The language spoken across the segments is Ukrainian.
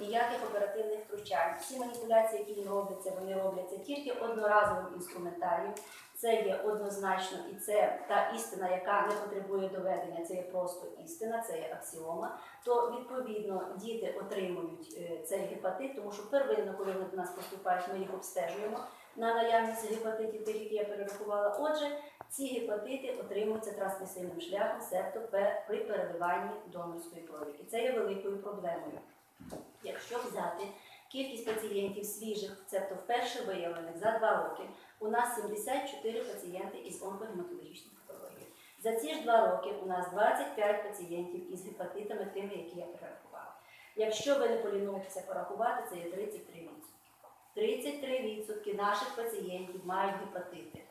ніяких оперативних втручань. Всі маніпуляції, які їм робляться, вони робляться тільки одноразовим інструментарієм. Це є однозначно, і це та істина, яка не потребує доведення, це є просто істина, це є аксіома. То відповідно діти отримують е, цей гепатит, тому що первинно, коли вони до нас поступають, ми їх обстежуємо на наявність гепатитів, тих, які я перерахувала. Отже, ці гепатити отримуються трансмісивним шляхом, себто при переливанні донорської крові. І це є великою проблемою. Якщо взяти кількість пацієнтів свіжих, цебто вперше виявлених за два роки, у нас 74 пацієнти із онкогематологічною патологією. За ці ж два роки у нас 25 пацієнтів із гепатитами, тими, які я перерахувала. Якщо ви не полінуєтеся порахувати, це є 33%. 33% наших пацієнтів мають гепатити.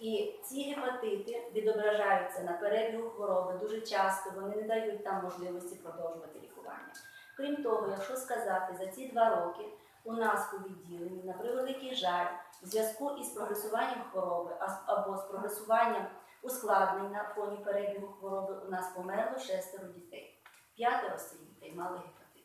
І ці гепатити відображаються на перебігу хвороби дуже часто, вони не дають там можливості продовжувати лікування. Крім того, якщо сказати, за ці два роки у нас у відділенні, на превеликий жаль, в зв'язку із прогресуванням хвороби або з прогресуванням ускладнень на фоні перебігу хвороби у нас померло шестеро дітей. П'ятеро дітей мали гепатит.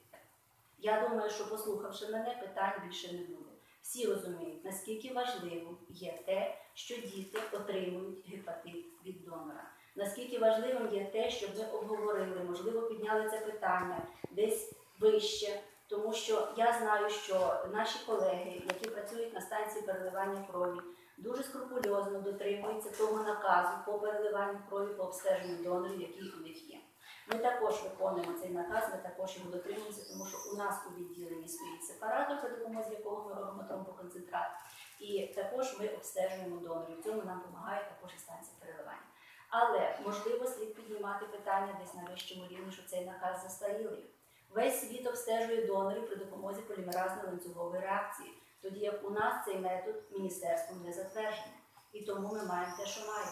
Я думаю, що послухавши мене, питань більше не буде. Всі розуміють, наскільки важливим є те, що діти отримують гепатит від донора. Наскільки важливим є те, щоб ми обговорили, можливо, підняли це питання десь вище, тому що я знаю, що наші колеги, які працюють на станції переливання крові, дуже скрупульозно дотримуються того наказу по переливанню крові по обстеженню донорів, який у них є. Ми також виконуємо цей наказ, ми також його дотримуємося, тому що у нас у відділенні стоїть сепаратор, за допомогою якого ми робимо тромбоконцентрат. І також ми обстежуємо донорів. Цьому нам допомагає також і станція переливання. Але можливо слід піднімати питання десь на вищому рівні, що цей наказ застарілий. Весь світ обстежує донорів при допомозі полімеразної ланцюгової реакції, тоді як у нас цей метод міністерством не затверджений. І тому ми маємо те, що маємо.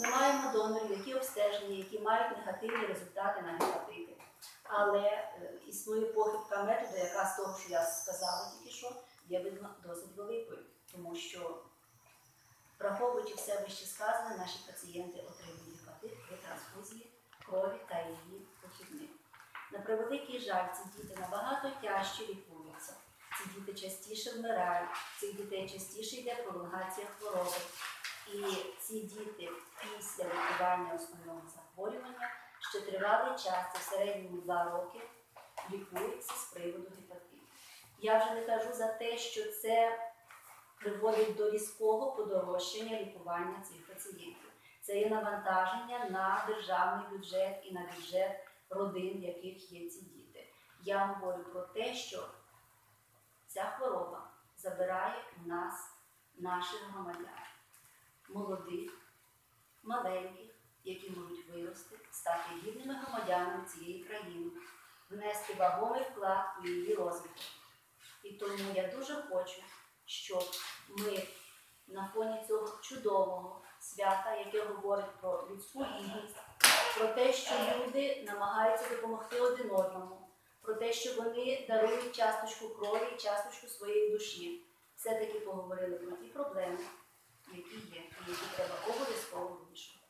Ми маємо донорів, які обстежені, які мають негативні результати на гепатити. Але е, існує похибка методу, яка з того, що я сказала тільки що, є досить великою, тому що, враховуючи все вище сказане, наші пацієнти отримують гепатит при трансфузії крові та її похідних. На превеликий жаль, ці діти набагато тяжче лікуються. Ці діти частіше вмирають, цих дітей частіше йде пролонгація хвороби. І ці діти після лікування основного захворювання ще тривалий час, це в середньому два роки, лікуються з приводу гепатиту. Я вже не кажу за те, що це приводить до різкого подорожчання лікування цих пацієнтів. Це є навантаження на державний бюджет і на бюджет родин, в яких є ці діти. Я говорю про те, що ця хвороба забирає у нас наших громадян молодих, маленьких, які можуть вирости, стати гідними громадянами цієї країни, внести вагомий вклад у її розвиток. І тому я дуже хочу, щоб ми на фоні цього чудового свята, яке говорить про людську гідність, про те, що люди намагаються допомогти один одному, про те, що вони дарують часточку крові і часточку своєї душі, все-таки поговорили про ті проблеми, які є, і які треба обов'язково вирішувати.